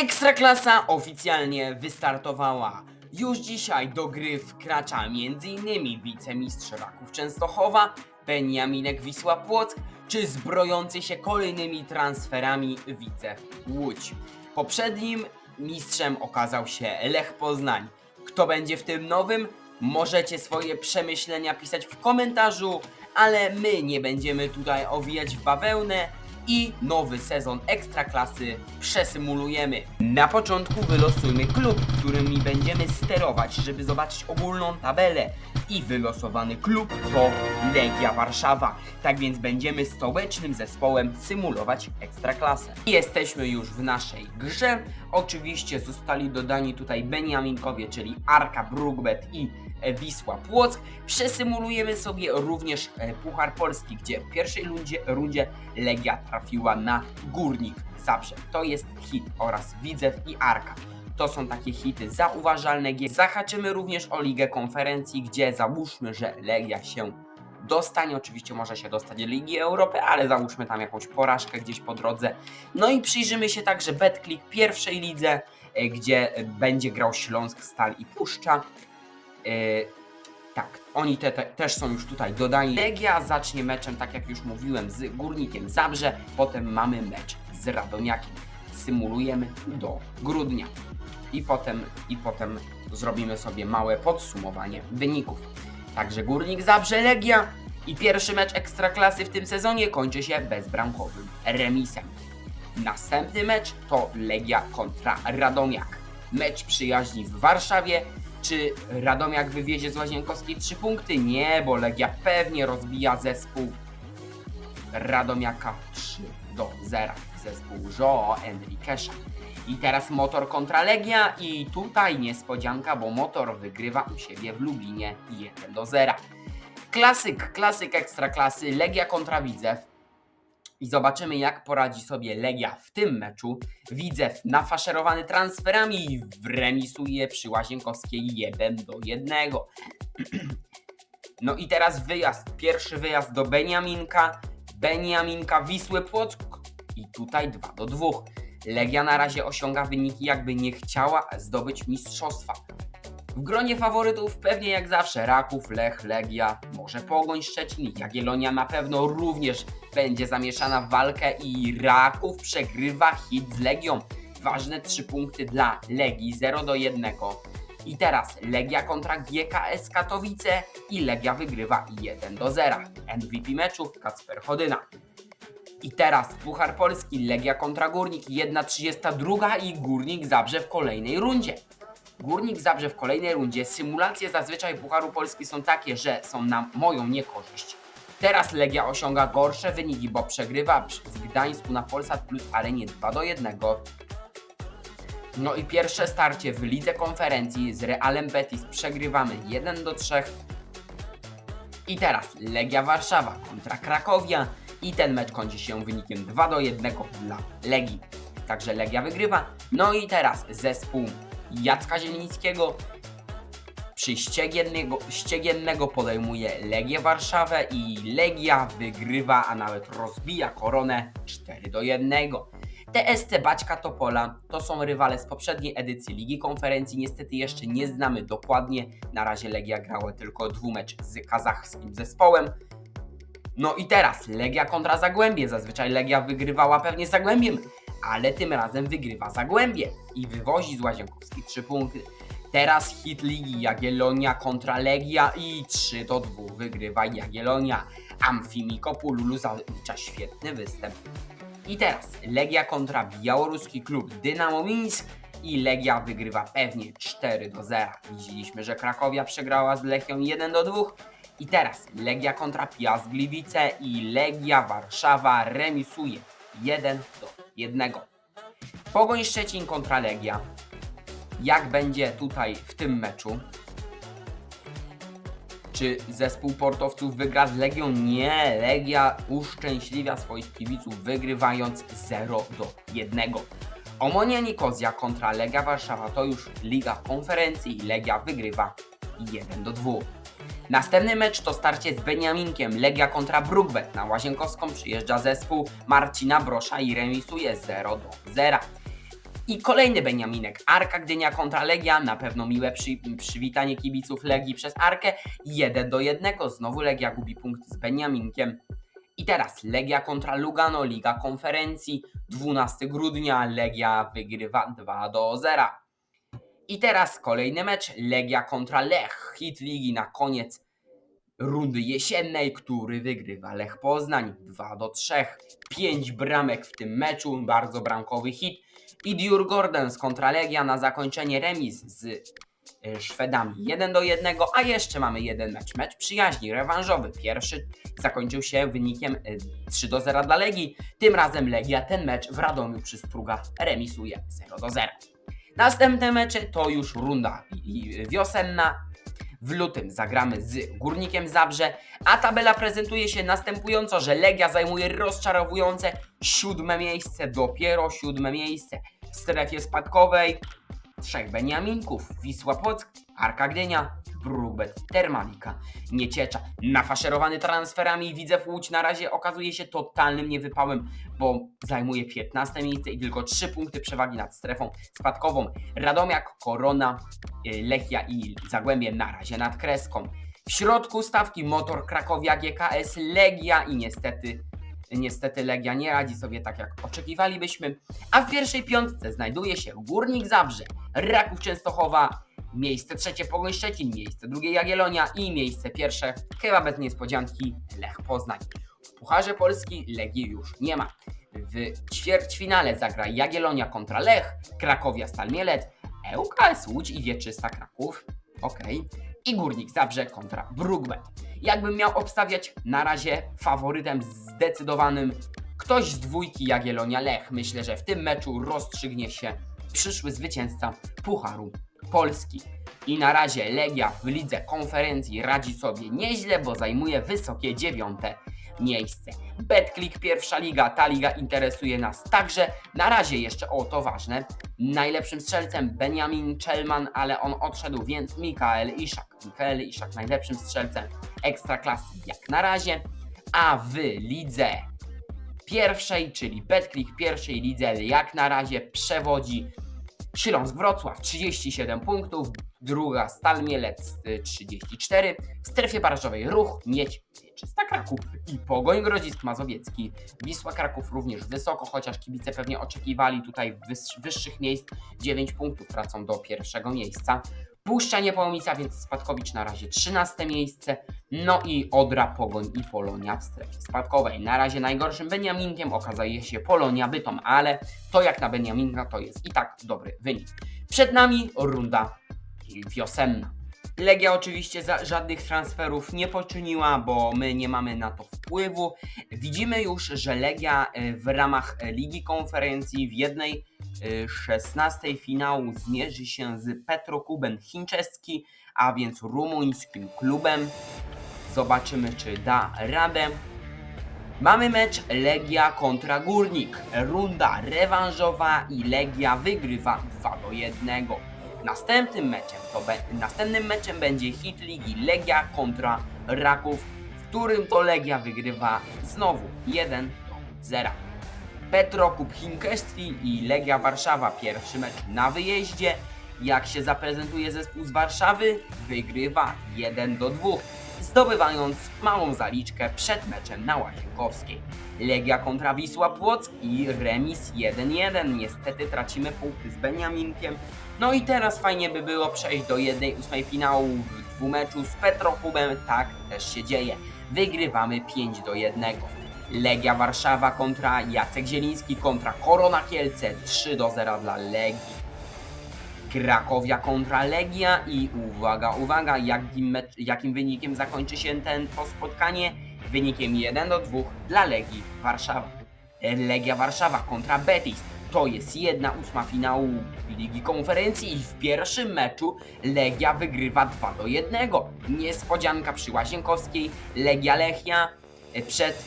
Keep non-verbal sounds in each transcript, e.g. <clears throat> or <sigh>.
Ekstraklasa oficjalnie wystartowała. Już dzisiaj do gry wkracza m.in. wicemistrz Raków Częstochowa, Beniaminek Wisła Płock, czy zbrojący się kolejnymi transferami wice Łódź. Poprzednim mistrzem okazał się Lech Poznań. Kto będzie w tym nowym? Możecie swoje przemyślenia pisać w komentarzu, ale my nie będziemy tutaj owijać w bawełnę i nowy sezon Ekstraklasy przesymulujemy. Na początku wylosujmy klub, którymi będziemy sterować, żeby zobaczyć ogólną tabelę. I wylosowany klub to Legia Warszawa. Tak więc będziemy stołecznym zespołem symulować Ekstraklasę. Jesteśmy już w naszej grze. Oczywiście zostali dodani tutaj Beniaminkowie, czyli Arka Brugbet i Wisła Płock. Przesymulujemy sobie również e, Puchar Polski, gdzie w pierwszej rundzie, rundzie Legia trafiła na Górnik Zabrze. To jest hit oraz Widzew i Arka. To są takie hity zauważalne. Zahaczymy również o Ligę Konferencji, gdzie załóżmy, że Legia się dostanie. Oczywiście może się dostać do Ligi Europy, ale załóżmy tam jakąś porażkę gdzieś po drodze. No i przyjrzymy się także BetClick pierwszej lidze, e, gdzie e, będzie grał Śląsk, Stal i Puszcza. E, tak, oni te, te, też są już tutaj dodani. Legia zacznie meczem, tak jak już mówiłem, z Górnikiem Zabrze, potem mamy mecz z Radomiakiem. Symulujemy do grudnia. I potem, I potem zrobimy sobie małe podsumowanie wyników. Także Górnik Zabrze Legia i pierwszy mecz Ekstraklasy w tym sezonie kończy się bezbramkowym remisem. Następny mecz to Legia kontra Radomiak. Mecz przyjaźni w Warszawie. Czy Radomiak wywiezie z Łazienkowskiej 3 punkty? Nie, bo Legia pewnie rozbija zespół Radomiaka 3 do 0. Zespół Joao Enriquesza. I teraz Motor kontra Legia i tutaj niespodzianka, bo Motor wygrywa u siebie w Lublinie 1 do 0. Klasyk, klasyk ekstraklasy, Legia kontra Widzew. I zobaczymy, jak poradzi sobie Legia w tym meczu. Widzew nafaszerowany transferami wremisuje przy Łazienkowskiej 1 do 1. <clears throat> No i teraz wyjazd. Pierwszy wyjazd do Beniaminka. Beniaminka Wisły Płock. I tutaj 2 do 2. Legia na razie osiąga wyniki, jakby nie chciała zdobyć mistrzostwa. W gronie faworytów pewnie jak zawsze Raków, Lech, Legia, może Pogoń Szczecin, Jagiellonia na pewno również będzie zamieszana w walkę i Raków przegrywa hit z Legią. Ważne 3 punkty dla Legii 0 do 1. I teraz Legia kontra GKS Katowice i Legia wygrywa 1 do 0. MVP meczu Kacper Chodyna. I teraz Puchar Polski, Legia kontra Górnik, 1.32 i Górnik Zabrze w kolejnej rundzie. Górnik Zabrze w kolejnej rundzie. Symulacje zazwyczaj Pucharu Polski są takie, że są na moją niekorzyść. Teraz Legia osiąga gorsze wyniki, bo przegrywa w Gdańsku na Polsat Plus Arenie 2 do 1. No i pierwsze starcie w lidze konferencji z Realem Betis przegrywamy 1 do 3. I teraz Legia Warszawa kontra Krakowia i ten mecz kończy się wynikiem 2 do 1 dla Legii. Także Legia wygrywa. No i teraz zespół Jacka Zielińskiego przy ściegiennego, ściegiennego podejmuje Legię Warszawę i Legia wygrywa, a nawet rozbija koronę 4 do 1. TSC Baćka Topola to są rywale z poprzedniej edycji Ligi Konferencji. Niestety jeszcze nie znamy dokładnie. Na razie Legia grała tylko dwumecz z kazachskim zespołem. No i teraz Legia kontra Zagłębie. Zazwyczaj Legia wygrywała pewnie Zagłębiem, ale tym razem wygrywa Zagłębie i wywozi z Łazienkowskiej 3 punkty. Teraz hit ligi Jagiellonia kontra Legia i 3 do 2 wygrywa Jagiellonia. Amfimikopoulos zalicza świetny występ. I teraz Legia kontra białoruski klub Dynamo Mińsk i Legia wygrywa pewnie 4 do 0. Widzieliśmy, że Krakowia przegrała z Lechią 1 do 2. I teraz Legia kontra Piast Gliwice i Legia Warszawa remisuje 1 do 1. Pogoń Szczecin kontra Legia. Jak będzie tutaj w tym meczu? Czy zespół portowców wygra z Legią? Nie, Legia uszczęśliwia swoich kibiców wygrywając 0 do 1. Omonia Nikozja kontra Legia Warszawa to już Liga Konferencji i Legia wygrywa 1 do 2. Następny mecz to starcie z Beniaminkiem. Legia kontra Brugbet. Na Łazienkowską przyjeżdża zespół Marcina Brosza i remisuje 0 do 0. I kolejny Beniaminek, Arka Gdynia kontra Legia, na pewno miłe przy, przywitanie kibiców Legii przez Arkę, 1 do 1, znowu Legia gubi punkt z Beniaminkiem. I teraz Legia kontra Lugano, Liga Konferencji, 12 grudnia, Legia wygrywa 2 do 0. I teraz kolejny mecz, Legia kontra Lech, hit ligi na koniec rundy jesiennej, który wygrywa Lech Poznań 2 do 3. 5 bramek w tym meczu, bardzo bramkowy hit. I Diur Gordens kontra Legia na zakończenie remis z y, Szwedami 1 do 1, a jeszcze mamy jeden mecz, mecz przyjaźni, rewanżowy. Pierwszy zakończył się wynikiem y, 3 do 0 dla Legii. Tym razem Legia ten mecz w Radomiu przy Struga remisuje 0 do 0. Następne mecze to już runda i wiosenna. W lutym zagramy z Górnikiem Zabrze, a tabela prezentuje się następująco, że Legia zajmuje rozczarowujące siódme miejsce, dopiero siódme miejsce. W strefie spadkowej trzech Beniaminków, Wisła Płock, Arka Gdynia, Brubet, Termalika, Nieciecza. Nafaszerowany transferami Widzew Łódź na razie okazuje się totalnym niewypałem, bo zajmuje 15 miejsce i tylko 3 punkty przewagi nad strefą spadkową. Radomiak, Korona, y, Lechia i Zagłębie na razie nad kreską. W środku stawki Motor Krakowia, GKS, Legia i niestety Niestety Legia nie radzi sobie tak jak oczekiwalibyśmy, a w pierwszej piątce znajduje się Górnik Zabrze, Raków Częstochowa, miejsce trzecie Pogoń Szczecin, miejsce drugie Jagiellonia i miejsce pierwsze, chyba bez niespodzianki, Lech Poznań. W Pucharze Polski Legii już nie ma. W ćwierćfinale zagra Jagiellonia kontra Lech, Krakowia Stal Mielec, ŁKS Łódź i Wieczysta Kraków, okej, i Górnik Zabrze kontra Brugbet. Jakbym miał obstawiać na razie faworytem zdecydowanym ktoś z dwójki Jagiellonia Lech. Myślę, że w tym meczu rozstrzygnie się przyszły zwycięzca Pucharu Polski. I na razie Legia w lidze konferencji radzi sobie nieźle, bo zajmuje wysokie dziewiąte miejsce. BetClick pierwsza liga, ta liga interesuje nas także. Na razie jeszcze o to ważne. Najlepszym strzelcem Benjamin Czelman, ale on odszedł, więc Mikael Iszak. Mikael Iszak najlepszym strzelcem ekstraklasy jak na razie. A w lidze pierwszej, czyli BetClick pierwszej lidze jak na razie przewodzi Śląsk Wrocław 37 punktów, druga Stal Mielec y, 34, w strefie barażowej Ruch, Miedź, Wieczysta Kraków i Pogoń Grodzisk Mazowiecki. Wisła Kraków również wysoko, chociaż kibice pewnie oczekiwali tutaj wyższych miejsc, 9 punktów tracą do pierwszego miejsca. Puszcza Niepołomica, więc Spadkowicz na razie 13 miejsce, no i Odra, Pogoń i Polonia w strefie spadkowej. Na razie najgorszym Beniaminkiem okazuje się Polonia Bytom, ale to jak na Beniaminka to jest i tak dobry wynik. Przed nami runda wiosenna. Legia oczywiście żadnych transferów nie poczyniła, bo my nie mamy na to wpływu. Widzimy już, że Legia e, w ramach e, Ligi Konferencji w jednej e, 16 finału zmierzy się z Petrokubem Chińczeski, a więc rumuńskim klubem. Zobaczymy, czy da radę. Mamy mecz Legia kontra Górnik. Runda rewanżowa i Legia wygrywa 2 do 1. Następnym meczem, to następnym meczem będzie hit ligi Legia kontra Raków, w którym to Legia wygrywa znowu 1 do 0. Petrokub Hinkesti i Legia Warszawa pierwszy mecz na wyjeździe. Jak się zaprezentuje zespół z Warszawy? Wygrywa 1 do 2, zdobywając małą zaliczkę przed meczem na Łazienkowskiej. Legia kontra Wisła Płock i remis 1-1. Niestety tracimy punkty z Beniaminkiem. No i teraz fajnie by było przejść do 1-8 finału w dwumeczu z Petrokubem. Tak też się dzieje. Wygrywamy 5 do 1. Legia Warszawa kontra Jacek Zieliński kontra Korona Kielce 3 do 0 dla Legii. Krakowia kontra Legia i uwaga, uwaga, jakim, mecz, jakim wynikiem zakończy się ten, to spotkanie? Wynikiem 1 do 2 dla Legii Warszawa. Legia Warszawa kontra Betis. To jest jedna ósma finału Ligi Konferencji i w pierwszym meczu Legia wygrywa 2 do 1. Niespodzianka przy Łazienkowskiej. Legia Lechia e, przed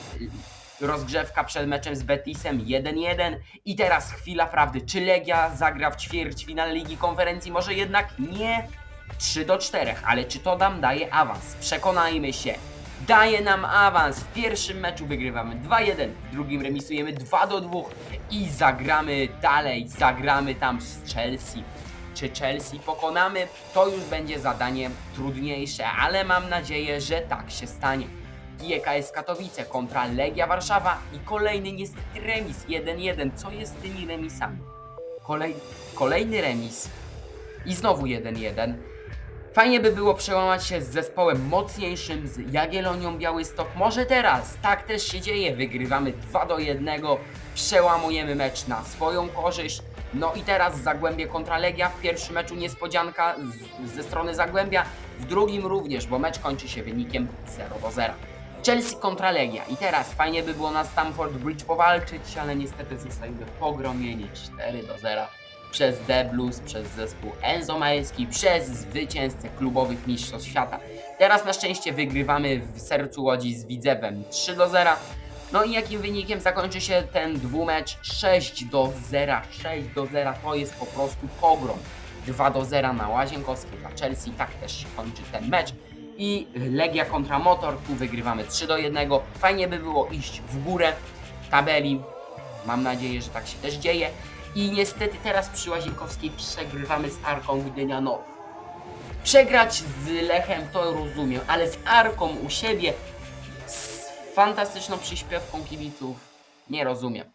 rozgrzewka przed meczem z Betisem 1-1 i teraz chwila prawdy, czy Legia zagra w ćwierćfinale Ligi Konferencji? Może jednak nie 3 do 4, ale czy to nam daje awans? Przekonajmy się. Daje nam awans. W pierwszym meczu wygrywamy 2-1, w drugim remisujemy 2-2 i zagramy dalej, zagramy tam z Chelsea. Czy Chelsea pokonamy, to już będzie zadanie trudniejsze, ale mam nadzieję, że tak się stanie. GKS Katowice kontra Legia Warszawa i kolejny niestety remis 1-1. Co jest z tymi remisami? Kolej, kolejny remis i znowu 1-1. Fajnie by było przełamać się z zespołem mocniejszym, z Jagiellonią Białystok. Może teraz, tak też się dzieje. Wygrywamy 2 do 1, przełamujemy mecz na swoją korzyść. No i teraz Zagłębie kontra Legia. W pierwszym meczu niespodzianka z, ze strony Zagłębia, w drugim również, bo mecz kończy się wynikiem 0 do 0. Chelsea kontra Legia. I teraz fajnie by było na Stamford Bridge powalczyć, ale niestety zostaliśmy pogromieni 4 do 0 przez The Blues, przez zespół Enzo Majewski, przez zwycięzcę klubowych mistrzostw świata. Teraz na szczęście wygrywamy w sercu Łodzi z Widzewem 3 do 0. No i jakim wynikiem zakończy się ten dwumecz? 6 do 0. 6 do 0 to jest po prostu pogrom. 2 do 0 na Łazienkowskiej dla Chelsea, tak też się kończy ten mecz. I Legia kontra Motor, tu wygrywamy 3 do 1. Fajnie by było iść w górę tabeli. Mam nadzieję, że tak się też dzieje. I niestety teraz przy Łazienkowskiej przegrywamy z Arką Gdynia. No, przegrać z Lechem to rozumiem, ale z Arką u siebie z fantastyczną przyśpiewką kibiców nie rozumiem.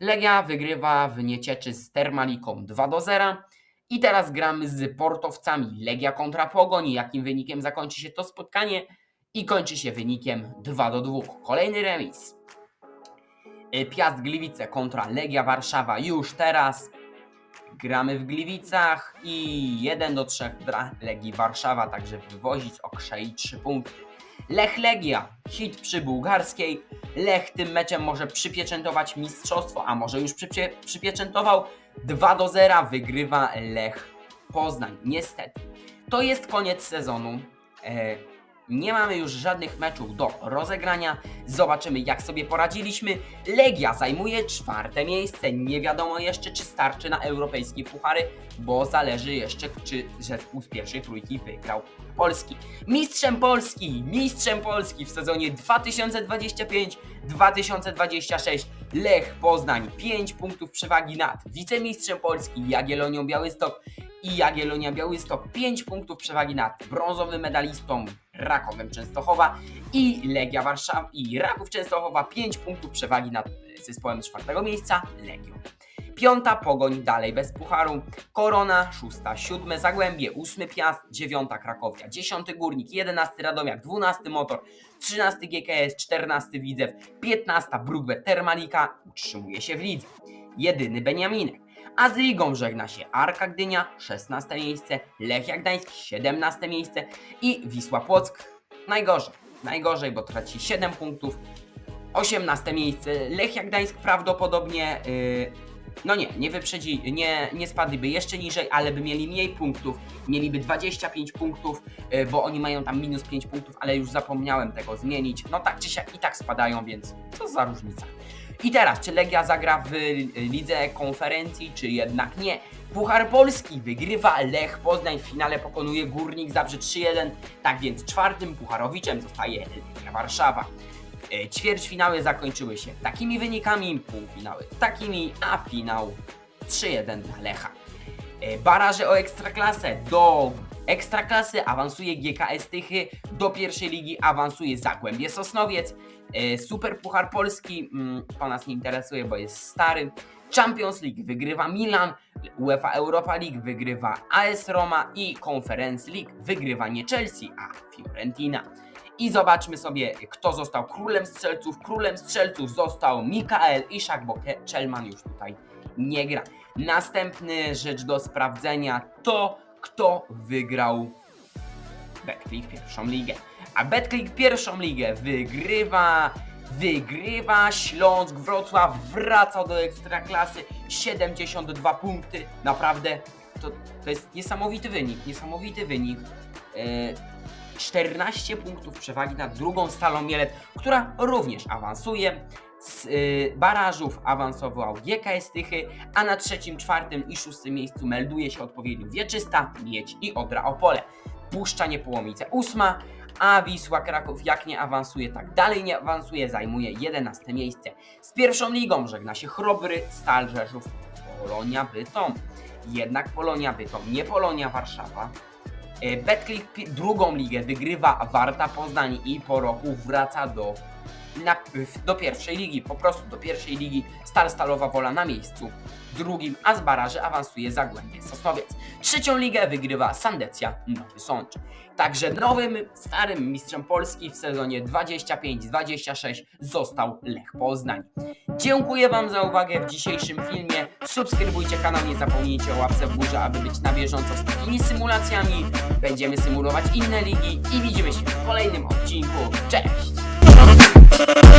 Legia wygrywa w Niecieczy z Termaliką 2 do 0. I teraz gramy z portowcami. Legia kontra Pogoń. Jakim wynikiem zakończy się to spotkanie? I kończy się wynikiem 2 do 2. Kolejny remis. Y, Piast Gliwice kontra Legia Warszawa już teraz. Gramy w Gliwicach i 1 do 3 dla Legii Warszawa, także wywozić okrzei 3 punkty. Lech Legia, hit przy bułgarskiej. Lech tym meczem może przypieczętować mistrzostwo, a może już przypie, przypieczętował. 2 do 0 wygrywa Lech Poznań. Niestety. To jest koniec sezonu. E, nie mamy już żadnych meczów do rozegrania. Zobaczymy, jak sobie poradziliśmy. Legia zajmuje czwarte miejsce. Nie wiadomo jeszcze, czy starczy na europejskie puchary, bo zależy jeszcze, czy zespół z pierwszej trójki wygrał Polski. Mistrzem Polski, mistrzem Polski w sezonie 2025-2026 Lech Poznań 5 punktów przewagi nad wicemistrzem Polski Jagiellonią Białystok i Jagiellonia Białystok 5 punktów przewagi nad brązowym medalistą Rakowem Częstochowa i Legia Warszawa i Raków Częstochowa 5 punktów przewagi nad zespołem czwartego miejsca Legią. Piąta Pogoń dalej bez pucharu, Korona, szósta, siódme Zagłębie, ósmy Piast, dziewiąta Krakowia, dziesiąty Górnik, jedenasty Radomiak, dwunasty Motor, trzynasty GKS, czternasty Widzew, piętnasta Brugge Termalika utrzymuje się w lidze. Jedyny Beniaminek. A z ligą żegna się Arka Gdynia, 16 miejsce, Lechia Gdańsk, 17 miejsce i Wisła Płock. Najgorzej, najgorzej, bo traci 7 punktów. 18 miejsce, Lechia Gdańsk prawdopodobnie, yy, no nie, nie wyprzedzi, nie, nie spadliby jeszcze niżej, ale by mieli mniej punktów, mieliby 25 punktów, yy, bo oni mają tam minus 5 punktów, ale już zapomniałem tego zmienić. No tak czy siak i tak spadają, więc co za różnica. I teraz, czy Legia zagra w lidze konferencji, czy jednak nie? Puchar Polski wygrywa Lech Poznań, w finale pokonuje Górnik Zabrze 3-1, tak więc czwartym pucharowiczem zostaje Legia Warszawa. E, Ćwierćfinały zakończyły się takimi wynikami, półfinały takimi, a finał 3-1 dla Lecha. E, Baraże o Ekstraklasę do Ekstraklasy awansuje GKS Tychy, do pierwszej ligi awansuje Zagłębie Sosnowiec, E, Super Puchar Polski mm, to nas nie interesuje, bo jest stary. Champions League wygrywa Milan, UEFA Europa League wygrywa AS Roma i Conference League wygrywa nie Chelsea, a Fiorentina. I zobaczmy sobie, kto został królem strzelców. Królem strzelców został Mikael Iszak, bo Czelman już tutaj nie gra. Następny rzecz do sprawdzenia to, kto wygrał Betclick pierwszą ligę. A Betclick pierwszą ligę wygrywa, wygrywa Śląsk Wrocław, wraca do Ekstraklasy, 72 punkty, naprawdę to, to jest niesamowity wynik, niesamowity wynik. E, 14 punktów przewagi nad drugą Stalą Mielec, która również awansuje. Z y, barażów awansował GKS Tychy, a na trzecim, czwartym i szóstym miejscu melduje się odpowiednio Wieczysta, Miedź i Odra Opole. Puszcza Niepołomice ósma, a Wisła Kraków jak nie awansuje, tak dalej nie awansuje, zajmuje 11 miejsce. Z pierwszą ligą żegna się Chrobry, Stal Rzeszów, Polonia Bytom. Jednak Polonia Bytom, nie Polonia Warszawa. E, Betclick drugą ligę wygrywa Warta Poznań i po roku wraca do, na, do pierwszej ligi, po prostu do pierwszej ligi Stal Stalowa Wola na miejscu drugim, a z baraży awansuje Zagłębie Sosnowiec. Trzecią ligę wygrywa Sandecja Nowy Sącz. Także nowym, starym mistrzem Polski w sezonie 25-26 został Lech Poznań. Dziękuję Wam za uwagę w dzisiejszym filmie. Subskrybujcie kanał, nie zapomnijcie o łapce w górze, aby być na bieżąco z takimi symulacjami. Będziemy symulować inne ligi i widzimy się w kolejnym odcinku. Cześć!